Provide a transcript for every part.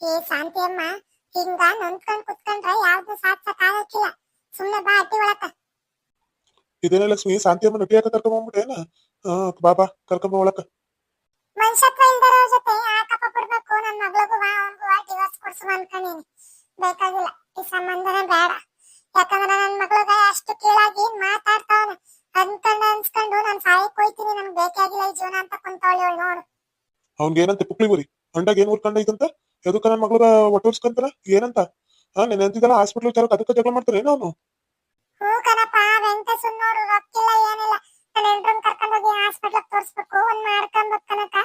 ಏ ಶಾಂತಿ ಅಮ್ಮ ಹಿಂಗ ನೊಂದ್ಕೊಂಡ್ ಕುತ್ಕೊಂಡ್ರೆ ಯಾವ್ದು ಸಾಧ್ಸಕ್ ಆಗಕ್ಕಿಲ್ಲ ಸುಮ್ನೆ ಬಾ ಅಟ್ಟಿ ಒಳಕ. ಇದೇನ ಲಕ್ಷ್ಮಿ ಶಾಂತಿ ಅಮ್ಮನ ನಟಿಯಾಕ ಹಾ ಬಾಬಾ ಕರ್ಕೊಂಬ ಒಳಕ. ಮನುಷ್ಯತ್ವ ಇಲ್ದರ ಜೊತೆ ಕೊಡ್ಸುವ ಅನ್ಕೊಂಡಿನಿ ಬೇಕಾಗಿಲ್ಲ. ಈ ಸಂಬಂಧನೇ ಬೇಡ. ಯಾಕಂದ್ರೆ ನನ್ ಮಗಳಿಗೆ ಅಷ್ಟು ಕೀಳಾಗಿ ಮಾತಾಡ್ತಾವನ? ಅನ್ಕೊಂಡ್ ಅನ್ಸ್ಕೊಂಡು ನಾನ್ ಸಾಯಕ್ ಹೋಯ್ತೀನಿ. ನನ್ಗೆ ಬೇಕಾಗಿಲ್ಲ ಈ ಜೀವನ ಅಂತ ಕುಂತಾವಳಿ ನೋಡು. ಅವ್ನ್ಗೆ ಏನಂತ ಪುಕ್ಳಿ ಬರಿ ಅಂಡಾಗ ಏನ್ ಉರ್ಕೊಂಡ ಇದಂತ ಎದಕ್ಕ ನನ್ ಮಗಳ ಒಟ್ಟೋರ್ಸ್ಕಂತಾರ ಏನಂತ? ಹಾ ನೀನ್ ಅಂತಿದ್ದಲ್ಲ ಹಾಸ್ಪಿಟ್ಲ್ ವಿಚಾರಕ್ಕೆ ಅದಕ್ಕೆ ಜಗಳ ಮಾಡ್ತಾರೆ ಏನೋ ಅವನು? ಹ್ಞೂ ಕಣಪ್ಪ ವೆಂಕಟೇಶನ್ ನೋಡು ರೊಕ್ಕಿಲ್ಲ ಏನಿಲ್ಲ. ಹೆಂಡ್ರನ್ ಕರ್ಕೊಂಡು ಹೋಗಿ ಹಾಸ್ಪಿಟ್ಲ್ ತೋರಿಸ್ಬೇಕು. ಒಂದ್ ಮಾಡ್ಕೊಂಡ್ ಕನಕ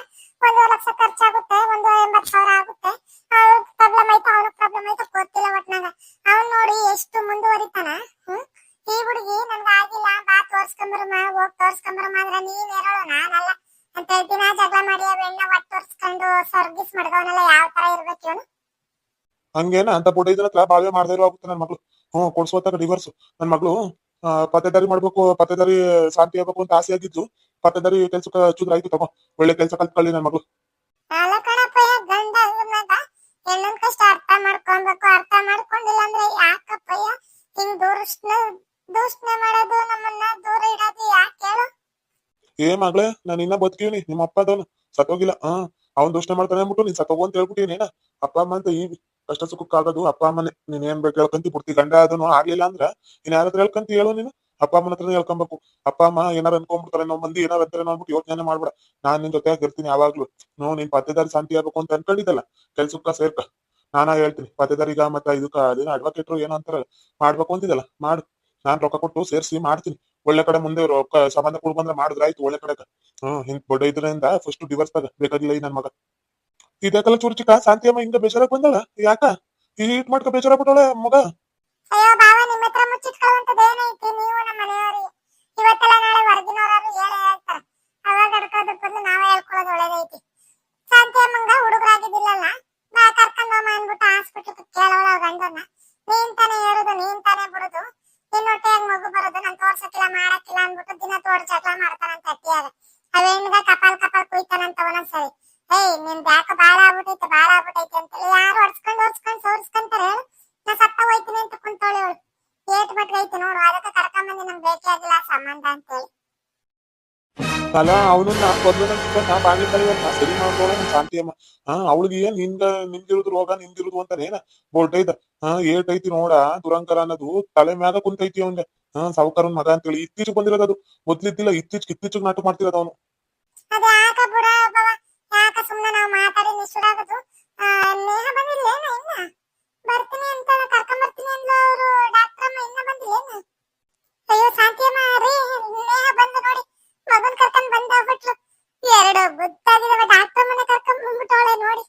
ಒಂದೂವರೆ ಲಕ್ಷ ಖರ್ಚಾಗುತ್ತೆ, ಒಂದು ಎಂಬತ್ ಸಾವಿರ ಆಗುತ್ತೆ. ಅವ್ರ ಪ್ರಾಬ್ಲಮ್ ಐತೆ ಅವ್ರ ಪ್ರಾಬ್ಲಮ್ ಐತೆ ಗೊತ್ತಿಲ್ಲ ಒಟ್ನಾಗ. ಅವ್ನ್ ನೋಡಿ ಎಷ್ಟು ಮುಂದುವರಿತಾನ, ಹ್ಮ್? ಈ ಹುಡುಗಿ ನನ್ಗೆ ಆಗಿಲ್ಲ, ಬಾ ತೋರ್ಸ್ಕೊಂಬರಮ್ಮ ಹೋಗ್ ತೋರ್ಸ್ಕೊಂಬರಮ್ಮ ಅಂದ್ರೆ ನೀನ್ ಹೇಳೋಳು ನಾನಲ್ಲ. ಅಂತ ದಿನ ಜಗಳ ಮಾಡಿ ಬೆಣ್ಣ ಒಟ್ಟು ತೋರ್ಸ್ಕೊಂಡು ಸರ್ವಿಸ್ ಮಾಡ್ದವನೆಲ್ಲ ಯಾವ ತರ ಇರ್ಬೇಕು ಇವನು? ಹಂಗೇನ, ಅಂತ ಬುಡ ಇದ್ರ ಬಾಳ್ವೆ ಮಾಡ್ದೇ ಇರೋ ಆಗುತ್ತೆ ನನ್ ಮಗಳು. ಹ್ಮ್ ಕೊಡ್ಸೋತ ಡಿವರ್ಸ್ ನನ್ ಮಗಳು ಪತ್ತೇದಾರಿ ಮಾಡ್ಬೇಕು ಪತ್ತೇದಾರಿ ಶಾಂತಿ ಆಗ್ಬೇಕು ಅಂತ ಆಸೆ ಆಗಿದ್ದು ಪತ್ತೇದಾರಿ ಕೆಲ್ಸಕ್ಕೆ ಚೂದ್ರ ಆಯ್ತು ತಗೋ. ಒಳ್ಳೆ ಕೆಲ್ಸ ಕಲ್ತ್ಕೊಳ್ಳಿ ನನ್ ಮಗಳು. ಅಲ್ಲ ಕಣಪ್ಪಯ್ಯ ಗಂಡ ಇವ್ನದ ಹೆಣ್ಣನ್ ಕಷ್ಟ ಅರ್ಥ ಮಾಡ್ಕೊಬೇಕು ಅರ್ಥ ಮಾಡ್ಕೊಂಡಿಲ್ಲ ಅಂದ್ರೆ ಯಾಕಪ್ಪಯ್ಯ ಹಿಂಗ್ ದೂರಷ್ಟ್ನ ದೂಷಣೆ ಮಾಡೋದು ನಮ್ಮನ್ನ ದೂರ ಇಡೋದು ಯಾಕೆ ಹೇಳು? ಏ ಮಗಳೇ ನಾನು ಇನ್ನ ಬದುಕಿವ್ನಿ ನಿಮ್ಮ ಅಪ್ಪ ಅದವನು. ಸತ್ತೋಗಿಲ್ಲ ಹಾ ಅವ್ನ್ ದೋಷಣೆ ಮಾಡ್ತಾನೆ ಅಂದ್ಬಿಟ್ಟು ನೀನ್ ಸತ್ತೋಗು ಅಂತ ಹೇಳ್ಬಿಟ್ಟಿನಿ ಏನ? ಅಪ್ಪ ಅಮ್ಮ ಅಂತ ಈ ಕಷ್ಟ ಸುಖಕ್ಕಾಗೋದು ಅಪ್ಪ ಅಮ್ಮನೆ ನೀನ್ ಏನ್ ಬೇಕು ಹೇಳ್ಕಂತಿ ಬಿಡ್ತಿ ಗಂಡ ಅದನ್ನು ಆಗ್ಲಿಲ್ಲ ಅಂದ್ರ ನೀನ್ ಯಾರ ಹತ್ರ ಹೇಳ್ಕಂತಿ ಹೇಳು ನೀನು? ಅಪ್ಪ ಅಮ್ಮನ ಹತ್ರ ಹೇಳ್ಕೊಬೇಕು. ಅಪ್ಪ ಅಮ್ಮ ಏನಾರ ಅನ್ಕೊಂಡ್ಬಿಡ್ತಾರೆ ನಾವು ಮಂದಿ ಏನಾರ ಅಂತಾರೆ ನೋಡ್ಬಿಟ್ಟು ಯೋಚನೆ ಮಾಡ್ಬೇಡ. ನಾನ್ ನಿನ್ ಜೊತೆ ಇರ್ತೀನಿ ಯಾವಾಗ್ಲೂ. ನೋ ನೀನ್ ಪತ್ತೆದಾರಿ ಶಾಂತಿ ಆಗ್ಬೇಕು ಅಂತ ಅನ್ಕೊಂಡಿದ್ದಲ್ಲ ಕೆಲ್ಸಕ್ಕ ಸೇರ್ಕ. ನಾನಾ ಹೇಳ್ತೀನಿ ಪತ್ತೆದಾರಿಗ ಮತ್ತ ಇದಕ್ಕ ಅದೇನ ಅಡ್ವೊಕೇಟ್ರು ಏನೋ ಅಂತಾರ, ಮಾಡ್ಬೇಕು ಅಂತಿದ್ದಲ್ಲ, ಮಾಡು. ನಾನ್ ರೊಕ್ಕ ಕೊಟ್ಟು ಸೇರ್ಸಿ ಮಾಡ್ತೀನಿ. ಒಳ್ಳೆ ಕಡೆ ಮುಂದೆ ರೊಕ್ಕ ಸಂಬಂಧ ಕೊಡ್ಬಂದ್ರೆ ಮಾಡಿದ್ರೆ ಆಯ್ತು ಒಳ್ಳೆ ಕಡೆ ಹ್ಮ್, ಹಿಂಗ್ ದೊಡ್ಡ ಇದ್ರಿಂದ ಫಸ್ಟ್ ಡಿವರ್ಸ್ ತಗ, ಬೇಕಾಗಿಲ್ಲ ಈ ನನ್ ಮಗ. ಇದಕ್ಕೆಲ್ಲ ಚೂರು ಚಿಕ್ಕ, ಶಾಂತಿ ಅಮ್ಮ ಹಿಂಗ ಬೇಜಾರಾಗ್ ಬಂದಳ? ಯಾಕ? ಹೀಟ್ ಮಾಡ್ಕ ಬೇಜಾರ ಬಿಟ್ಟವಳೆ ಮಗ? ಅಯ್ಯೋ ಬಾವ, ನಿಮ್ಮ ಹತ್ರ ಮುಚ್ಚಿಟ್ಕೊಳ್ಳುವಂತದ್ದು ಏನೈತಿ? ನೀವು ನಮ್ಮ ಮನೆಯವರಿಗೆ ಇವತ್ತೆಲ್ಲ ನಾಳೆ ಹೊರಗಿನವರಾದ್ರು ಹೇಳೇ ಹೇಳ್ತಾರ. ಅವಾಗ ಅಡ್ಕೋದ್ರ ಬದಲು ನಾವೇ ಹೇಳ್ಕೊಳ್ಳೋದು ಒಳ್ಳೇದೈತಿ. ಶಾಂತಿ ಅಮ್ಮಂಗ ಹುಡುಗರಾಗಿದ್ದಿಲ್ಲಲ್ಲ? ನಾ ಕರ್ಕೊಂಡ್ ಹೋಮ ಅಂದ್ಬಿಟ್ಟು ಹಾಸ್ಪಿಟ್ಲ್ ಕೇಳೋಳ ಗಂಡನ್ನ. ನೀನ್ ತಾನೇ ಹೇಳುದು ನೀನ್ ತಾನೇ ಬಿಡುದು ನಿನ್ ಹೆಂಗ್ ಮಗು ಬರೋದು, ನಾನ್ ತೋರ್ಸಕ್ಕಿಲ್ಲ, ಮಾಡಕ್ಕಿಲ್ಲ ಅಂದ್ಬಿಟ್ಟು ದಿನ ತೋಡ್ ಜಗಳ ಮಾಡ್ತಾನಂತ ಅತ್ತಿಯಾಗ ಅವೇನ್ಗ ಕಪಾಲ್ ಕಪಾಲ್ ಕುಯ್ತಾನಂತ ಒಂದೊಂದ್ಸರಿ ಏಯ್ ನಿನ್ ಯಾಕೆ ಬಾಳ ಆಗ್ಬಿಟ್ಟೈತೆ ಬಾಳ ಆಗ್ಬಿಟ್ಟೈತೆ ಅಂತೇಳಿ ಯಾರು ಹೊಡ್ಸ್ಕೊಂಡು ಹೊಡ್ಸ್ಕೊಂಡು ಸೋರಿಸ್ಕೊಂತಾರೆ ನಾ ಸತ್ತ ಹೋಯ್ತೀನಿ ಅಂತ ಕುಂತೋಳಿ ಅವಳು ಏಟ್ ಬಟ್ಗೈತಿ ನೋಡು ಅದಕ್ಕೆ ಕರ್ಕೊಂಬಂದು ನಮ್ಗೆ ಬೇಕೇ ಆಗಿಲ್ಲ ಸಂಬಂಧ ಅಂತೇಳಿ. ಅಲ್ಲ ಅವನನ್ನ ಬಂದು ನಾ ಬಾಗಿಲು ಕಳಿವನ್ನ ಸರಿ ಮಾಡ್ಕೊಳ ಶಾಂತಿ ಅಮ್ಮ. ಹಾ ಅವಳಿಗೆ ಏನ್ನಿಂದ ನಿಂದಿರುದು ರೋಗ ನಿಂದಿರುದು ಅಂತ ಏನ? ಬೋಲ್ಟೈತ ಹಾ ಏಟ್ ಐತಿ ನೋಡ ದುರಂಕರ ಅನ್ನೋದು ತಲೆ ಮ್ಯಾಗ ಕುಂತೈತಿ ಅವನ್ಗೆ. ಹಾ ಸಾವುಕಾರನ್ ಮಗ ಅಂತೇಳಿ ಇತ್ತೀಚೆಗೆ ಬಂದಿರೋದು ಅದು. ಮೊದ್ಲಿದ್ದಿಲ್ಲ ಇತ್ತೀಚೆಗೆ ಇತ್ತೀಚೆಗೆ ನಾಟಕ ಮಾಡ್ತಿರೋದು ಅವನು. ಯಾಕ ಸುಮ್ಮನೆ ನಾವು ಮಾತಾಡಿ ನಿಷ್ಠುರಾಗೋದು. ನೇಹ ಬಂದಿಲ್ಲೇನ ಇನ್ನ? ಬರ್ತೀನಿ ಅಂತ ಕರ್ಕೊಂಡ್ ಬರ್ತೀನಿ ಅಂದ್ಲು ಅವರು. ಡಾಕ್ಟರ್ ಅಮ್ಮ ಇನ್ನ ಅಯ್ಯೋ ಶಾಂತಿಯಮ್ಮ ರೀ, ನೇಹ ಬಂದು ನೋಡಿ. ಮಗನ್ ಕರ್ಕೊಂಡ್ ಬಂದ ಹೋಗ್ಬಿಟ್ಲು ಎರಡು ಗೊತ್ತಾಗಿದವ ಡಾಕ್ಟರ್ ಮನೆ ಕರ್ಕೊಂಡ್ ಬಂದ್ಬಿಟ್ಟವಳೆ ನೋಡಿ.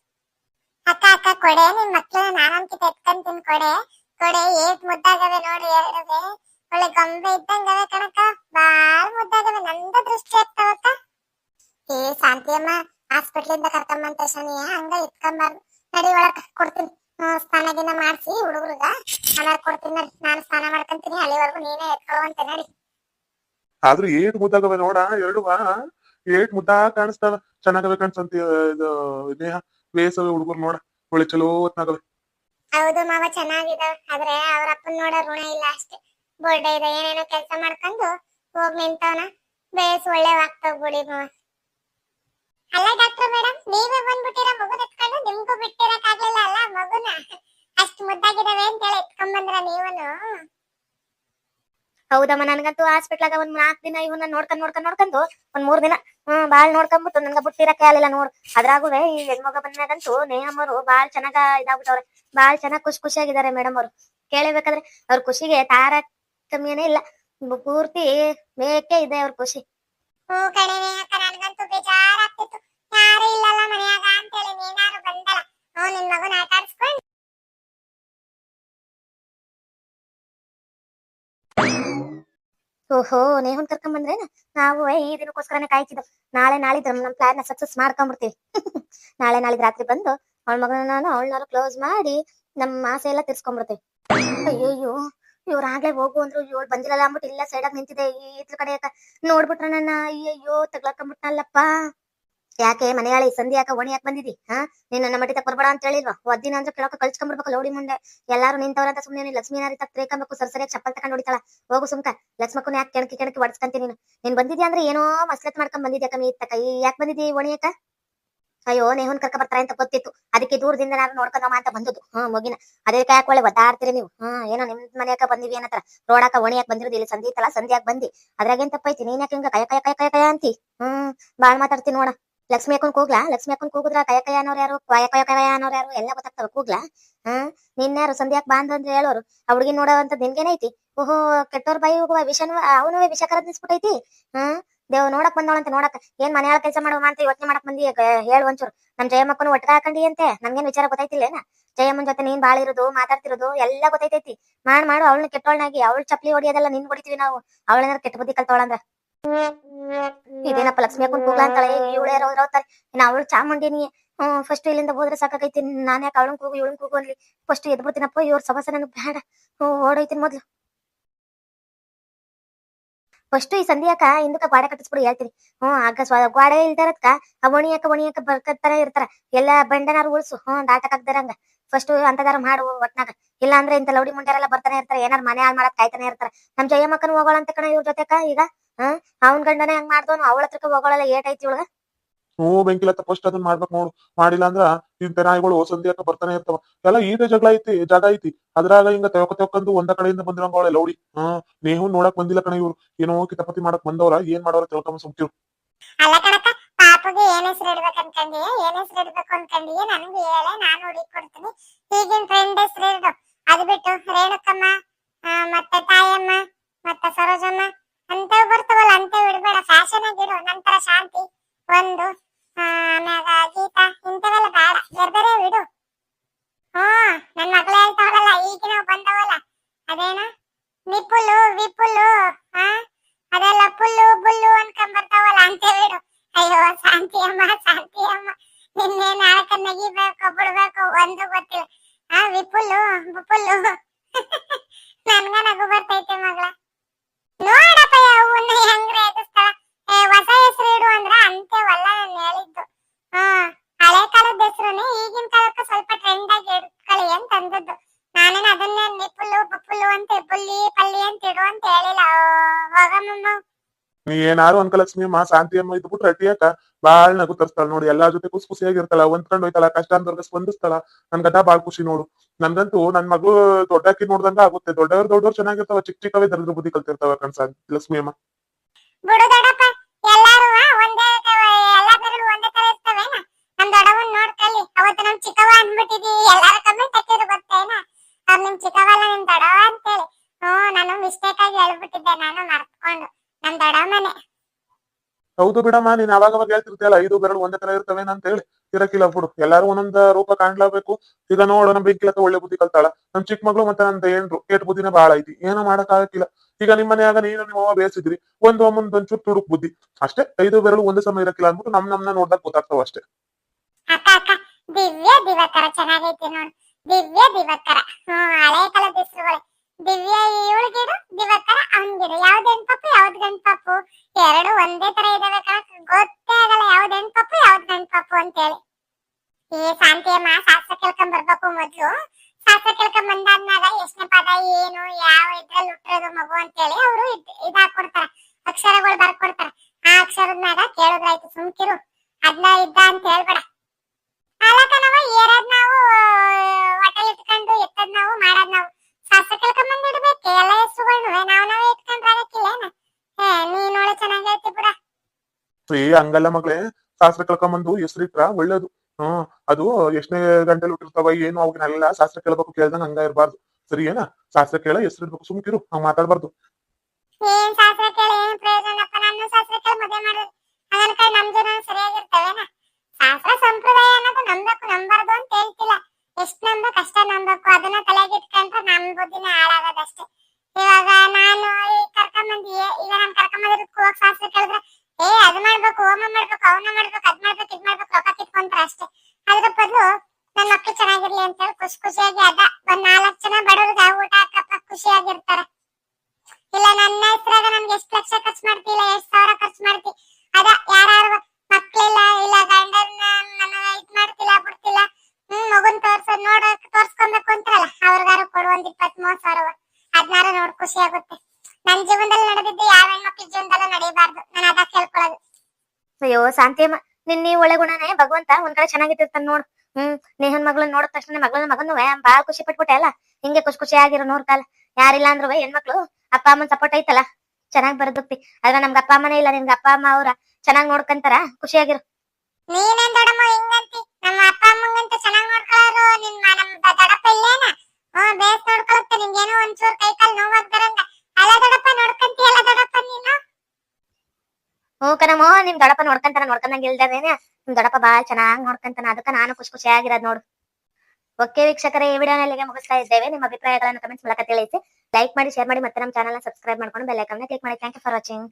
ಅಕ್ಕ ಅಕ್ಕ, ಕೊಡೆ, ನಿನ್ ಮಕ್ಳನ್ನ ನಾನಂಕಿತ ಎತ್ಕೊಂತೀನಿ ಕೊಡೆ. ಕೊಡೆ, ಏಟ್ ಮುದ್ದಾಗವೆ ನೋಡಿ ಎರಡುವೆ ಒಳ್ಳೆ ಗೊಂಬೆ ಇದ್ದಂಗವೆ ಕಣಕ ಬಾಳ್ ಮುದ್ದಾಗವೆ, ನಂದ ದೃಷ್ಟಿ ಆಗ್ತಾವಕ್ಕ. ಏ ಶಾಂತಿಯಮ್ಮ ಹಾಸ್ಪಿಟ್ಲಿಂದ ಕರ್ಕೊಂಬಂದ ತಕ್ಷಣ ಹಂಗ ಇಟ್ಕೊಂಬಾರ್ದು ನಡಿ ಒಳಗ ಕೊಡ್ತೀನಿ. ಸ್ನಾನ ಗಿನ ಮಾಡಿಸಿ ಹುಡುಗರುಗ. ಆಮೇಲೆ ಕೊಡ್ತೀನಿ ನಡಿ. ನಾನು ಸ್ನಾನ ಮಾಡ್ಕೊಂತೀನಿ. ಅಲ್ಲಿವರೆಗೂ ನೀನೇ ಎತ್ಕೊಳ್ಳುವಂತ ನಡಿ. ಆದ್ರೂ ಏಟ್ ಮುದ್ದಾಗವೆ ನೋಡ ಎರಡುವ. ಏಟ್ ಮುದ್ದಾ ಕಾಣಿಸ್ತಾವ. ಚೆನ್ನಾಗವೆ ಕಾಣಿಸ್ತಂತಿ ಇದು ನೇಹ ಬೇಸವೆ ಹುಡುಗರು ನೋಡ. ಒಳ್ಳೆ ಚಲೋ ಹೊತ್ನಾಗವೆ. ಹೌದು ಮಾವ ಚೆನ್ನಾಗಿದಾವ. ಆದ್ರೆ ಅವ್ರ ಅಪ್ಪನ್ ನೋಡ ಋಣ ಇಲ್ಲ ಅಷ್ಟೇ. ಬೋರ್ಡ್ ಇದೆ ಏನೇನೋ ಕೆಲಸ ಮಾಡ್ಕೊಂಡು ಹೋಗ್ ನಿಂತವನ. ಬೇಸ್ ಒಳ್ಳೆವಾಗ್ತಾವ ಬಿಡಿ ಮಾವ. ಅಲ್ಲ ಡಾಕ್ಟರ್ ಮೇಡಮ್ ನೀವೇ ಬಂದ್ಬಿಟ್ಟಿರ ಮಗು ಎತ್ಕೊಂಡು ನಿಮ್ಗೂ ಬಿಟ್ಟಿರಕ್ ಆಗ್ಲಿಲ್ಲ ಅಲ್ಲ? ಮಗುನ ಅಷ್ಟ್ ಮುದ್ದಾಗಿದಾವೆ ಅಂತ ಹೇಳಿ ಎತ್ಕೊಂಡ್ ಬಂದ್ರ ನೀವನು? ಹೌದಮ್ಮ ನನ್ಗಂತೂ ಹಾಸ್ಪಿಟ್ಲಾಗ ಒಂದ್ ನಾಲ್ಕ್ ದಿನ ಇವನ್ನ ನೋಡ್ಕೊಂಡ್ ನೋಡ್ಕೊಂಡ್ ನೋಡ್ಕೊಂಡು ಒಂದ್ ಮೂರ್ ದಿನ ಹ್ಮ್ ಬಾಳ್ ನೋಡ್ಕೊಂಡ್ಬಿಟ್ಟು ನನ್ಗ ಬಿಟ್ಟಿರಕ್ಕೆ ಆಗಲಿಲ್ಲ ನೋಡ್. ಅದ್ರಾಗುವೆ ಈ ಹೆಣ್ಮಗ ಬಂದಾಗಂತೂ ನೇಹಮ್ಮರು ಬಾಳ್ ಚೆನ್ನಾಗ ಇದಾಗ್ಬಿಟ್ಟವ್ರೆ. ಬಾಳ್ ಚೆನ್ನಾಗ್ ಖುಷಿ ಖುಷಿಯಾಗಿದ್ದಾರೆ ಮೇಡಮ್ ಅವ್ರು. ಕೇಳಬೇಕಾದ್ರೆ ಅವ್ರ ಖುಷಿಗೆ ತಾರತಮ್ಯನೇ ಇಲ್ಲ. ಪೂರ್ತಿ ಮೇಕೆ ಇದೆ ಅವ್ರ ಖುಷಿ. ಹ್ಞೂ ಕಣೆ ನನ್ಗಂತೂ ಬೇಜಾರಾಗ್ತಿತ್ತು. ಯಾರು ಇಲ್ಲಲ್ಲ ಮನ್ಯಾಗ ಅಂತೇಳಿ ನೀನಾರು ಬಂದಲ್ಲ. ಹ್ಞೂ ನಿನ್ ಮಗನ ಆಟ ಆಡ್ಸ್ಕೊಂಡ್ ಓಹೋ, ನೇಹನ್ ಕರ್ಕೊಂಡ್ ಬಂದ್ರೇನ? ನಾವು ಈ ದಿನಕ್ಕೋಸ್ಕರನೇ ಕಾಯ್ತಿದ್ದು. ನಾಳೆ ನಾಳಿದ್ ನಮ್ ಪ್ಲಾನ್ನ ಸಕ್ಸಸ್ ಮಾಡ್ಕೊಂಡ್ಬಿಡ್ತೀವಿ. ನಾಳೆ ನಾಳಿದ್ ರಾತ್ರಿ ಬಂದು ಅವಳ ಮಗನ ನಾನು ಅವಳನ್ನಾರು ಕ್ಲೋಸ್ ಮಾಡಿ ನಮ್ಮ ಆಸೆ ಎಲ್ಲ ತಿರ್ಸ್ಕೊಂಡ್ಬಿಡ್ತೇವೆ. ಅಯ್ಯಯ್ಯೋ, ಇವ್ರ ಆಗ್ಲೇ ಹೋಗು ಅಂದ್ರು ಇವಳು ಬಂದಿರಲ್ಲ ಅಂದ್ಬಿಟ್ಟು ಇಲ್ಲ ಸೈಡಾಗ ನಿಂತಿದೆ ಈ ಕಡೆ ನೋಡ್ಬಿಟ್ರ ನನ್ನ, ಅಯ್ಯಯ್ಯೋ, ತಗ್ಲಾಕೊಂಡ್ಬಿಟ್ನಲ್ಲಪ್ಪ. ಯಾಕೆ ಮನೆಯಾಳಿ ಸಂಧಿ ಯಾಕೆ ಒಣಿ ಯಾಕೆ ಬಂದಿದಿ? ಹಾ? ನಿನ್ನ ನನ್ನ ಮಟ್ಟಿ ಬರ್ಬೇಡ ಅಂತ ಹೇಳಿಲ್ವಾ? ಒದ್ದಿನ ಅಂದ್ರೆ ಕೆಳಕ ಕಳ್ಸ್ಕೊಂಡ್ಬಿಡ್ಬೇಕು ಲೌಡಿ ಮುಂದೆ. ಎಲ್ಲಾರು ನಿಂತವರಂತ ಸುಮ್ಮನೆ ನೀನ್ ಲಕ್ಷ್ಮೀ ನಾರಿ ತಕ್ಕ ಸರ್ ಸರಿಯಾಗಿ ಚಪ್ಪಲ್ ತಕೊಂಡ್ ಹೊಡಿತಾಳ. ಹೋಗು ಸುಮ್ಕ. ಲಕ್ಷ್ಮಕ್ಕನ ಯಾಕೆ ಕೆಣಕಿ ಕೆಣಕಿ ಹೊಡ್ಸ್ಕಂತೀನಿ ನೀನು? ನೀನ್ ಬಂದಿದ್ಯಾ ಅಂದ್ರೆ ಏನೋ ಮಸ್ಲತ್ ಮಾಡ್ಕೊಂಡ್ ಬಂದಿದ್ಯಾ ಕಮ್ಮಿ ಇತ್ತಕ್ಕ? ಯಾಕೆ ಬಂದಿದ್ದಿ ಒಣಿಯಕ್ಕ ಅಯ್ಯೋ, ನೇಹನ್ ಕರ್ಕ ಬರ್ತಾರೆ ಅಂತ ಗೊತ್ತಿತ್ತು. ಅದಕ್ಕೆ ದೂರದಿಂದ ನಾನು ನೋಡ್ಕೊಂಡಮ್ಮ ಅಂತ ಬಂದದ್ದು. ಹ್ಮ್ ಮುಗಿನ ಅದಕ್ಕೆ ಯಾಕೆ ಒಳ್ಳೆ ಒದ್ದಾಡ್ತೀರಿ ನೀವು. ಹ್ಮ್, ಏನೋ ನಿಮ್ ಮನೆಯಾಕ ಬಂದಿವಿ ಏನತ್ರ ರೋಡಾಕ ಒಣಿಯಾಕ ಬಂದಿರೋದು ಇಲ್ಲಿ ಸಂಧಿ ಇತ್ತಲ್ಲ ಸಂಧಿಯಾಗ ಬಂದಿ? ಅದ್ರಾಗೇನ್ ತಪ್ಪೈತಿ ನೀನ್ ಯಾಕೆ ಹಿಂಗ ಕಯ ಕಯ ಕಯ ಕಯ ಕಯ ಅಂತಿ? ಹ್ಮ್, ಬಾಳ್ ಮಾತಾಡ್ತೀನಿ ನೋಡ. ಲಕ್ಷ್ಮಿ ಅಕ್ಕನ್ ಕೂಗ್ಲಾ? ಲಕ್ಷ್ಮಿ ಅಕ್ಕನ್ ಕೂಗುದ್ರ ಕಯ ಕಯ ಅನ್ನೋರು ಯಾರು? ಕಯ ಕಯ ಕಯ ಅನ್ನೋರು ಯಾರು? ಎಲ್ಲ ಗೊತ್ತಾಗ್ತಾವ, ಕೂಗ್ಲಾ? ಹ್ಮ್ ನಿನ್ಯಾರು ಸಂಧ್ಯಾಕ್ ಬಾ ಅಂತ ಹೇಳೋರು. ಹುಡುಗಿ ನೋಡೋವಂತ ನಿನ್ಗೇನೈತಿ ಓಹೋ, ಕೆಟ್ಟೋರ್ ಬಾಯಿ ಹೋಗುವ ವಿಷನ್ ಅವನು ವಿಷ ಕರದ್ ನಿಸ್ಬಿಟ್ಟೈತಿ ಹ್ಮ್ ದೇವ್ ನೋಡಕ್ ಬಂದವಳಂತ ನೋಡಕ್ ಏನ್ ಮನೆಯಾಳ ಕೆಲಸ ಮಾಡುವ ಅಂತ ಯೋಚನೆ ಮಾಡಕ್ ಬಂದಿ ಹೇಳು ಒಂಚೂರು. ನಮ್ ಜಯಮ್ಮಕ್ಕನು ಒಟ್ಟ ಹಾಕೊಂಡಿ ಅಂತೆ. ನಮ್ಗೇನ್ ವಿಚಾರ ಗೊತ್ತಾಯ್ತಿಲ್ಲೇನ? ಜಯಮ್ಮನ್ ಜೊತೆ ನೀನ್ ಬಾಳ ಇರೋದು, ಮಾತಾಡ್ತಿರೋದು, ಎಲ್ಲ ಗೊತ್ತೈತೈತಿ ಮಾಡ್, ಮಾಡು, ಅವಳನ್ನ ಕೆಟ್ಟೋಳ್ನಾಗಿ, ಅವಳ ಚಪ್ಲಿ ಹೊಡಿಯೋದೆಲ್ಲ ನಿನ್ ಹೊಡಿತೀವಿ ನಾವು. ಅವಳೇನಾರ ಕೆಟ್ಟ ಬುದ್ಧಿ ಕಲ್ತವಳಂದ್ರ? ಇದೇನಪ್ಪ ಲಕ್ಷ್ಮಿ ಅಕ್ಕನ್ ಕೂಗ್ಲಾ ಅಂತಾಳೆ? ಇವಳೇ ರೋತಾರೆ ಅವಳು ಚಾಮುಂಡಿನಿ ಫಸ್ಟ್ ಇಲ್ಲಿಂದ ಹೋದ್ರೆ ಸಾಕಾಗೈತಿ. ನಾನ್ ಯಾಕೆ ಅವಳನ್ ಕೂಗು ಇವಳನ್ ಕೂಗು ಅನ್ಲಿ. ಫಸ್ಟ್ ಎದ್ ಬರ್ತೀನಪ್ಪ ಇವ್ರ ಸಮಸ್ಯೆ ನನಗ್ ಬೇಡ ಓಡೋಯ್ತೀನಿ ಮೊದ್ಲು. ಫಸ್ಟ್ ಈ ಸಂಧಿಯಾಕ ಹಿಂದಕ್ಕ ಗಾಡೆ ಕಟ್ಟಿಸ್ಬಿಡು, ಹೇಳ್ತೀನಿ. ಹ್ಮ್ ಸ್ವ ಗಾಡೆ ಇಲ್ದಾರದ್ಕ ಆ ಒಣಿಯಾಕ ಒಣಿಯಾಕ ಬರ್ಕತ್ತಾರ ಇರ್ತಾರ. ಎಲ್ಲ ಬಂಡನಾರು ಉಳ್ಸು. ಹ್ಮ್ ದಾಟಕ್ ಆಗ್ದಾರಂಗ. ಫಸ್ಟ್ ಅಂತದಾರ ಮಾಡು ಒಟ್ನಾಗ. ಇಲ್ಲ ಅಂದ್ರೆ ಇಂತ ಲೌಡಿ ಮುಂಡ್ಯಾರೆಲ್ಲ ಬರ್ತಾನೆ ಇರ್ತಾರೆ ಏನಾರ ಮನೆ ಹಾಳು ಮಾಡಕ್ ಕಾಯ್ತಾನೆ ಇರ್ತಾರೆ. ನಮ್ ಜಯಮ್ಮಕ್ಕನ ಹೋಗೋಳ ಅಂತ ಕಣ ಇವ್ರ ಜೊತೆಕ ಈಗ ಹ್ಮ್ ಅವನ್ ಗಂಡನೇ ಹಂಗ್ ಮಾಡ್ದವನು ಅವಳ ಹತ್ರಕ್ಕೆ ಹೋಗೋಳಲ್ಲ ಏಟ್ ಐತಿ ಇವಳಗ? ಹ್ಞೂ ಬೆಂಕಿಲತ್ತ ಫಸ್ಟ್ ಅದನ್ನ ಮಾಡ್ಬೇಕು ನೋಡು. ಮಾಡಿಲ್ಲ ಅಂದ್ರ ಇಂತ ನಾಯಿಗಳು ಸಂಧಿ ಅಂತ ಬರ್ತಾನೆ ಇರ್ತಾವ. ಎಲ್ಲ ಈಗ ಜಗಳ ಐತಿ ಜಾಗ ಐತಿ. ಅದ್ರಾಗ ಹಿಂಗ ತೆವಕ ತೆವಕಂದು ಒಂದ ಕಡೆಯಿಂದ ಬಂದಿರಂಗೋಳೆ ಲೌಡಿ. ಹ್ಮ್ ನೇಹು ನೋಡಕ್ ಬಂದಿಲ್ಲ ಕಣ ಇವ್ರು. ಏನೋ ಕಿತಪತಿ ಮಾಡಕ್ ಬಂದವ್ರ ಏನ್ ಮಾಡೋರ ತಿಳ್ಕೊಂಬ ಸುಮ್ತಿರು ಅಲ್ಲ ಕಣಕ್ಕ ಪಾಪಗೆ ಏನ್ ಹೆಸರು ಇಡ್ಬೇಕು ಅನ್ಕಂಡಿಯ ಏನ್ ಹೆಸರು ಇಡ್ಬೇಕು ಅನ್ಕಂಡಿಯ ನನಗೆ ಹೇಳ, ನಾನು ಹುಡುಕಿ ಕೊಡ್ತೀನಿ. ಈಗಿನ ಫ್ರೆಂಡ್ ಹೆಸರು ಇಡು. ಅದು ಬಿಟ್ಟು ರೇಣುಕಮ್ಮ ಮತ್ತೆ ತಾಯಮ್ಮ, ಮತ್ತೆ ಸರೋಜಮ್ಮ ಅಂತ ಬರ್ತವಲ್ಲ ಅಂತ ಇಡ್ಬೇಡ. ಫ್ಯಾಷನ್ ಆಗಿ ಇಡು ನಂತರ ಶಾಂತಿ, ಒಂದು ಆಮ್ಯಾಗ ಗೀತಾ, ಇಂಥವೆಲ್ಲ ಬೇಡ. ಬೇರೆ ಬಿಡು ಹ್ಮ್, ನನ್ ಹೇಳ್ತಾವಲ್ಲ ಈಗ ಈಗಿನ ಬಂದವಲ್ಲ. ಅದೇನ? ನಿಪುಲು ವಿಪುಲು 不能 ಏನಾರು ಅನ್ಕಲಕ್ಷ್ಮಿ ಅಮ್ಮ ಶಾಂತಿ ಅಮ್ಮ ಇದ್ ಬಿಟ್ರೆ ಬಾಳ್ ನಗು ತರ್ಸ್ತಾಳ ನೋಡಿ ಎಲ್ಲಾ ಜೊತೆ ಖುಷಿ ಖುಷಿಯಾಗಿರ್ತಾಳ, ಹೊಂದ್ಕೊಂಡ್ ಹೋಯ್ತಾಳ ಕಷ್ಟ ಅಂತವ್ರಿಗೆ ಸ್ಪಂದಿಸ್ತಾಳ ನನ್ಗದ ಬಾಳ ಖುಷಿ ನೋಡು. ನನ್ಗಂತೂ ನನ್ ಮಗು ದೊಡ್ಡಾಕಿ ನೋಡ್ದಂಗ ಆಗುತ್ತೆ. ದೊಡ್ಡವ್ರು ದೊಡ್ಡವ್ರು ಚೆನ್ನಾಗಿರ್ತಾವ ಚಿಕ್ಕ ಚಿಕ್ಕವೇ ದರಿದ್ರ ಬುದ್ಧಿ ಕಲ್ತಿರ್ತಾವ ಕಣ್ ಲಕ್ಷ್ಮಿ ಅಮ್ಮ. ಚಿಕ್ಕವಲ್ಲ ನಿಮ್ ದೊಡ್ಡವ ಅಂತೇಳಿ. ಹ್ಮ್, ನಾನು ಮಿಸ್ಟೇಕ್ ಆಗಿ ಹೇಳ್ಬಿಟ್ಟಿದ್ದೆ, ನಾನು ಮರ್ತ್ಕೊಂಡು. ನಮ್ ಮನೆ. ಹೌದು ಬಿಡಮ್ಮ ನೀನ್ ಅವಾಗ ಅವಾಗ ಹೇಳ್ತಿರ್ತೀಯಲ್ಲ ಐದು ಬೆರಳು ಒಂದೇ ತರ ಇರ್ತವೆ ಅಂತ ಹೇಳಿ ಇರಕ್ಕಿಲ್ಲ ಬಿಡು. ಎಲ್ಲಾರು ಒಂದೊಂದ್ ರೂಪ ಕಾಣ್ಲಾಬೇಕು. ಈಗ ನೋಡೋಣ ನಮ್ ಬೆಂಕಿಲತ್ತ ಒಳ್ಳೆ ಬುದ್ಧಿ ಕಲ್ತಾಳ. ನಮ್ ಚಿಕ್ಕ ಮಗಳು ಮತ್ತೆ ನಂದ ಏನ್ರು ಕೇಟ್ ಬುದ್ಧಿನೇ ಬಾಳ ಐತಿ. ಏನೋ ಮಾಡಕ್ ಆಗಕ್ಕಿಲ್ಲ ಈಗ ನಿಮ್ ಮನೆಯಾಗ ನೀನು ನಿಮ್ಮ ಅವ್ವ ಬೇಸಿದ್ರಿ ಒಂದು ಅಮ್ಮಂದ್ ಒಂಚೂರು ತುಡುಕ್ ಬುದ್ಧಿ. ಅಷ್ಟೇ ಐದು ಬೆರಳು ಒಂದೇ ಸಮಯ ಇರಕ್ಕಿಲ್ಲ ಅಂದ್ಬಿಟ್ಟು ನಮ್ ನಮ್ನ ನೋಡ್ದಾಗ ಗೊತ್ತಾಗ್ತಾವ ಅಷ್ಟೇ. ಅಕ್ಕ ಅಕ್ಕ ದಿವ್ಯ ದಿವಕರ ಚೆನ್ನಾಗೈತಿ ನೋಡು. ದಿವ್ಯ ದಿವಕರ. ಹ್ಮ್ ಹಳೆ ಕಾಲದ ಹೆಸರುಗಳೇ. ದಿವ್ಯ ಇವಳಿಗಿರು ದಿವಕರ ಅವನ್ಗಿಡು ಯಾವ್ದು ಹೆಣ್ಪಪ್ಪು ಯಾವ್ದು ಗಂಡ್ಪಪ್ಪು ಎರಡು ಒಂದೇ ತರ ಇದಾವೆ ಕಣಕ್ ಗೊತ್ತೇ ಆಗಲ್ಲ ಯಾವ್ದು ಹೆಣ್ಪಪ್ಪು ಯಾವ್ದು ಗಂಡ್ಪಪ್ಪು ಅಂತೇಳಿ. ಈ ಶಾಂತಿಯಮ್ಮ ಶಾಸ್ತ್ರ ಕೇಳ್ಕೊಂಡ್ ಬರ್ಬೇಕು ಮೊದ್ಲು. ಶಾಸ್ತ್ರ ಕೇಳ್ಕೊಂಡ್ ಎಷ್ಟನೇ ಪದ ಏನು, ಯಾವ ಇದ್ರಲ್ಲಿ ಹುಟ್ಟಿರೋದು ಮಗು ಅಂತೇಳಿ ಅವರು ಇದಾಕೊಡ್ತಾರ ಅಕ್ಷರಗಳು ಬರ್ಕೊಡ್ತಾರ. ಆ ಅಕ್ಷರದ ಮ್ಯಾಗ ಕೇಳಿದ್ರಾಯ್ತು, ಸುಮ್ಕಿರು. ಅದ್ನ ಇದ್ದ ಅಂತ ಹೇಳ್ಬೇಡ. ನಾವು ಏರದ್ ನಾವು ಹೊಟ್ಟೆ ಇಟ್ಕೊಂಡು ಎತ್ತದ್ ನಾವು, ಮಾಡದ್ ನಾವು. ಎಲ್ಲ ಹೆಸರುಗಳ್ನು ನಾವ್ ನಾವೇ ಚೆನ್ನಾಗೈತಿ ಬಿಡ ಏ ಹಂಗಲ್ಲ ಮಗಳೇ ಶಾಸ್ತ್ರ ಕಳ್ಕೊಂಬಂದು ಹೆಸರಿಟ್ರ ಒಳ್ಳೇದು. ಹ್ಮ್ ಅದು ಎಷ್ಟನೇ ಗಂಟೆಲಿ ಹುಟ್ಟಿರ್ತಾವ ಏನು ಅವನ್ನೆಲ್ಲ ಶಾಸ್ತ್ರ ಕೇಳ್ಬೇಕು ಕೇಳ್ದಂಗ ಹಂಗ ಇರಬಾರ್ದು. ಸರಿ ಏನ? ಶಾಸ್ತ್ರ ಕೇಳ ಹೆಸರಿಡ್ಬೇಕು ಸುಮ್ಕಿರು ಹಂಗ ಮಾತಾಡ್ಬಾರ್ದು. ಏನ್ ಶಾಸ್ತ್ರ ಕೇಳಿ ಏನ್ ಪ್ರಯೋಜನಪ್ಪ ನನ್ನ ಶಾಸ್ತ್ರ ಕೇಳಿ ಮದುವೆ ಮಾಡೋದು ಅದನ್ನ ಕೈ ನಮ್ ಜನ ಸರಿಯಾಗಿರ್ತವೇನ ಶಾಸ್ತ್ರ ಸಂಪ್ರದಾಯ ಅನ್ನೋದು ನಂಬಾರ್ದು ಅಂತ ಹೇಳ್ತಿಲ್ಲ. ಎಷ್ಟ್ ನಂಬ ಅಷ್ಟ ನಂಬೇಕು. ಅದನ್ನ ತಲೆಗೆ ಇಟ್ಕೊಂಡ್ರೆ ನಮ್ ಬುದ್ಧಿನ ಹಾಳಾಗೋದಷ್ಟೇ. ಇವಾಗ ನಾನು ಈ ಕರ್ಕೊಂಬಂದಿ ಈಗ ನಾನ್ ಕರ್ಕೊಂಬಂದಿರೋದಕ್ಕೆ ಕೂವಕ್ ಶಾಸ್ತ್ರ ಕೇಳಿದ್ರೆ, ಏ, ಅದ್ ಮಾಡ್ಬೇಕು, ಹೋಮ ಮಾಡ್ಬೇಕು ಅವನ್ನ ಮಾಡ್ಬೇಕು, ಅದ್ ಮಾಡ್ಬೇಕು, ಇದ್ ಮಾಡ್ಬೇಕು, ರೊಕ್ಕ ಕಿತ್ಕೊಂಡ್ರೆ ಅಷ್ಟೇ. ಅದ್ರ ಬದಲು ನನ್ ಮಕ್ಳು ಚೆನ್ನಾಗಿರ್ಲಿ ಅಂತ ಹೇಳಿ ಖುಷಿ ಖುಷಿಯಾಗಿ ಅದ. ಒಂದ್ ನಾಲ್ಕ್ ಜನ ಬಡವ್ರಿಗೆ ಊಟ ಹಾಕಪ್ಪ, ಖುಷಿಯಾಗಿರ್ತಾರೆ. ಇಲ್ಲ, ನನ್ನ ಹೆಸರಾಗ ನಮ್ಗೆ ಎಷ್ಟ್ ಲಕ್ಷ ಖರ್ಚು ಮಾಡ್ತಿಲ್ಲ ಎಷ್ಟ್ ಅಯ್ಯೋ ಶಾಂತಿಯಮ್ಮ ನಿನ್ ನೀ ಒಳ್ಳೆ ಗುಣನೇ. ಭಗವಂತ ಒಂದ್ ಕಡೆ ಚೆನ್ನಾಗಿಟ್ಟಿರ್ತಾನ ನೋಡು. ಹ್ಮ್, ನೇಹನ್ ಮಗಳನ್ ನೋಡಿದ ತಕ್ಷಣ ಮಗಳನ್ನ ಮಗನು ಬಾಳ ಖುಷಿ ಪಟ್ಬಿಟ್ಟೆ ಅಲ್ಲ. ಹಿಂಗೆ ಖುಷಿ ಖುಷಿಯಾಗಿರೋ ನೂರ್ ಕಾಲ. ಯಾರಿಲ್ಲ ಅಂದ್ರು ಹೆಣ್ಮಕ್ಳು, ಅಪ್ಪ ಅಮ್ಮನ್ ಸಪೋರ್ಟ್ ಐತಲ್ಲ. ಚೆನ್ನಾಗ್ ಬರದುಕ್ತಿ ಆದ್ರೆ ನಮ್ಗ ಅಪ್ಪ ಅಮ್ಮನೇ ಇಲ್ಲ. ನಿನ್ಗ ಅಪ್ಪ ಅಮ್ಮ ಅವ್ರ ಚೆನ್ನಾಗ್ ನೋಡ್ಕಂತಾರ. ಖುಷಿಯಾಗಿರು. ನೀನೇನ್ ದೊಡ್ಡಮ್ಮ ಹಿಂಗಂತಿ? ನಮ್ಮ ಅಪ್ಪ ಅಮ್ಮಂಗಂತ ಚೆನ್ನಾಗ್ ನೋಡ್ಕೊಳ್ಳೋರು ನಿನ್ ಮ- ನಮ್ ದ- ದೊಡ್ಡಪ್ಪ ಇಲ್ಲೇನ? ಹ್ಮ್, ಬೇಸ್ ನೋಡ್ಕೊಳುತ್ತೆ. ನಿಂಗೇನೋ ಒಂಚೂರ್ ಕೈ ಕಾಲ್ ನೋವಾಗ್ದಾರಂಗ ಅಲ್ಲ ದೊಡ್ಡಪ್ಪ ನೋಡ್ಕಂತೀಯಲ್ಲ ದೊಡ್ಡಪ್ಪ ನೀನು ಹ್ಞೂ ಕಣಮ್ಮ ನಿಮ್ ದೊಡ್ಡಪ್ಪ ನೋಡ್ಕಂತಾನ ನೋಡ್ಕೊಂಡಂಗ ಇಲ್ದೇನೆ ನಿಮ್ ದೊಡ್ಡಪ್ಪ ಬಾಳ್ ಚೆನ್ನಾಗ್ ನೋಡ್ಕಂತಾನ, ಅದಕ್ಕ ನಾನು ಖುಷಿ ಖುಷಿಯಾಗಿರೋದ್ ನೋಡು. ಓಕೆ ವೀಕ್ಷಕರೇ, ಈ ವಿಡಿಯೋನ ಇಲ್ಲಿಗೆ ಮುಗಿಸ್ತಾ ಇದ್ದೇವೆ. ನಿಮ್ಮ ಅಭಿಪ್ರಾಯಗಳನ್ನು ಕಮೆಂಟ್ಸ್ ಮೂಲಕ ತಿಳಿಸಿ. ಲೈಕ್ ಮಾಡಿ ಶೇರ್ ಮಾಡಿ ಮತ್ತೆ ನಮ್ಮ ಚಾನಲ್ ಸಬ್ಸ್ಕ್ರೈಬ್ ಮಾಡ್ಕೊಂಡು ಬೆಲ್ ಐಕಾನ್ ಕ್ಲಿಕ್ ಮಾಡಿ. Thank you for watching